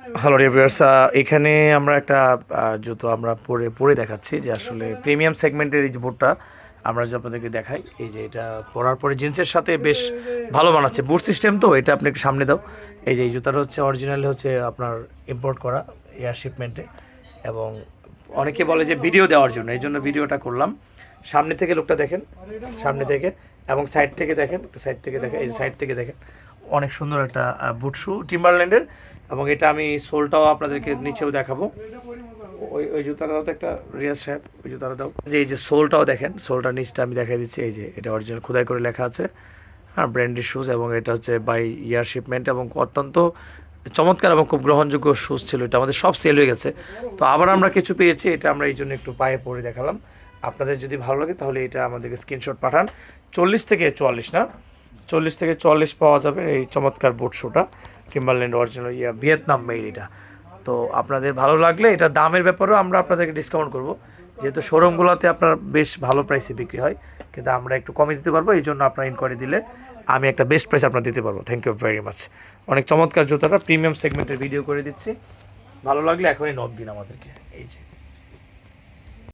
Hello reviewers এখানে আমরা একটা জুতো আমরা পরে পরে দেখাচ্ছি যে আসলে প্রিমিয়াম সেগমেন্টের এই বুটটা আমরা যে আপনাদেরকে দেখাই, এই যে এটা পরার পরে জিন্সের সাথে বেশ ভালো বানাচ্ছে। বুট সিস্টেম তো, এটা আপনি একটু সামনে দাও। এই যে এই জুতাটা হচ্ছে অরিজিনালি হচ্ছে আপনার ইম্পোর্ট করা এয়ার শিপমেন্টে এবং অনেকে বলে যে ভিডিও দেওয়ার জন্য, এই জন্য ভিডিওটা করলাম। সামনে থেকে লোকটা দেখেন, সামনে থেকে এবং সাইড থেকে দেখেন, একটু সাইড থেকে দেখেন, এই সাইড থেকে দেখেন। অনেক সুন্দর একটা বুট শু টিম্বারল্যান্ডের এবং এটা আমি সোলটাও আপনাদেরকে নিচেও দেখাবো। ওই ওই জুতাটা দাও তো একটা, রিয়াজ সাহেব, ওই জুতাটা দাও। যে এই যে সোলটাও দেখেন সোলটার নিচটা আমি দেখাই দিচ্ছি, এই যে এটা অরিজিনাল খোদাই করে লেখা আছে। হ্যাঁ ব্র্যান্ডের শুজ এবং এটা হচ্ছে বাই ইয়ার শিপমেন্ট এবং অত্যন্ত চমৎকার এবং খুব গ্রহণযোগ্য শুজ ছিল এটা। আমাদের সব সেল হয়ে গেছে। তো আবার আমরা কিছু পেয়েছি, এটা আমরা এই জন্য একটু পায়ে পরে দেখালাম। আপনাদের যদি ভালো লাগে তাহলে এটা আমাদেরকে স্ক্রিনশট পাঠান। চল্লিশ থেকে চুয়াল্লিশ, না? চল্লিশ থেকে চল্লিশ পাওয়া যাবে এই চমৎকার বুট শুটা টিম্বারল্যান্ড অরিজিনাল ইয়া ভিয়েতনাম মেড এটা। তো আপনাদের ভালো লাগলে এটা দামের ব্যাপারেও আমরা আপনাদেরকে ডিসকাউন্ট করব। যেহেতু শোরুমগুলোতে আপনার বেশ ভালো প্রাইসে বিক্রি হয়, কিন্তু আমরা একটু কমে দিতে পারব, এই জন্য আপনার ইনকোয়ারি দিলে আমি একটা বেস্ট প্রাইস আপনার দিতে পারব। থ্যাংক ইউ ভেরি মাচ অনেক চমৎকার জুতাটা প্রিমিয়াম সেগমেন্টের ভিডিও করে দিচ্ছি। ভালো লাগলে এখনই নোট দিন আমাদেরকে। এই যে।